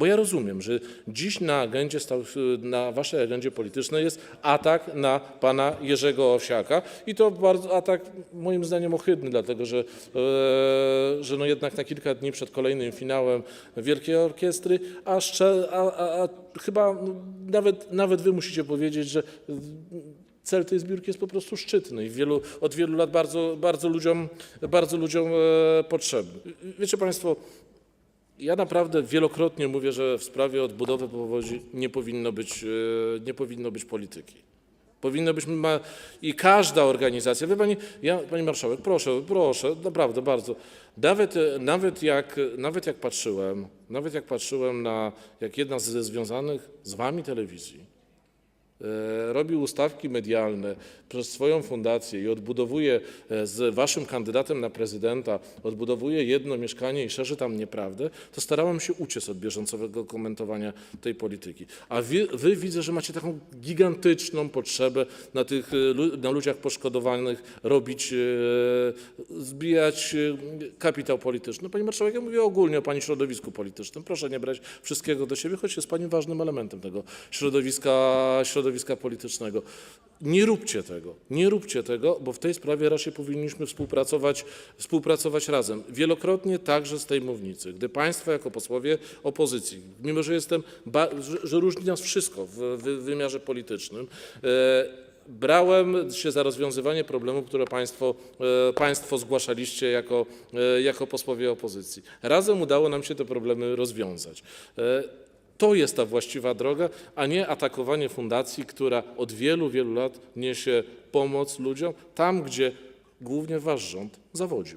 Bo ja rozumiem, że dziś na agendzie, na waszej agendzie politycznej jest atak na pana Jerzego Owsiaka i to bardzo atak moim zdaniem ohydny, dlatego że, e, że no jednak na kilka dni przed kolejnym finałem Wielkiej Orkiestry, a, a, a, a chyba nawet, nawet wy musicie powiedzieć, że cel tej zbiórki jest po prostu szczytny i wielu, od wielu lat bardzo, bardzo ludziom, bardzo ludziom e, potrzebny. Wiecie Państwo, ja naprawdę wielokrotnie mówię, że w sprawie odbudowy powodzi nie powinno być, e, nie powinno być polityki. Powinno być ma, i każda organizacja. Wie pani, ja, pani marszałek, proszę, proszę, naprawdę bardzo. Nawet, e, nawet, jak, nawet jak patrzyłem, nawet jak patrzyłem na, jak jedna ze związanych z wami telewizji e, robi ustawki medialne przez swoją fundację i odbudowuje e, z waszym kandydatem na prezydenta, jedno mieszkanie i szerzy tam nieprawdę, to starałem się uciec od bieżącego komentowania tej polityki. A wy, widzę, że macie taką gigantyczną potrzebę na tych e, na ludziach poszkodowanych robić, zbijać kapitał polityczny. Pani marszałek, ja mówię ogólnie o pani środowisku politycznym. Proszę nie brać wszystkiego do siebie, choć jest pani ważnym elementem tego środowiska, środowiska politycznego. Nie róbcie tego, nie róbcie tego, bo w tej sprawie raczej powinniśmy współpracować, współpracować razem. Wielokrotnie także z tej mównicy, gdy Państwo jako posłowie opozycji, mimo że jestem, że, że różni nas wszystko w, w wymiarze politycznym, e, brałem się za rozwiązywanie problemów, które Państwo, e, państwo zgłaszaliście jako, e, jako posłowie opozycji. Razem udało nam się te problemy rozwiązać. E, to jest ta właściwa droga, a nie atakowanie fundacji, która od wielu, wielu lat niesie pomoc ludziom tam, gdzie głównie wasz rząd zawodził.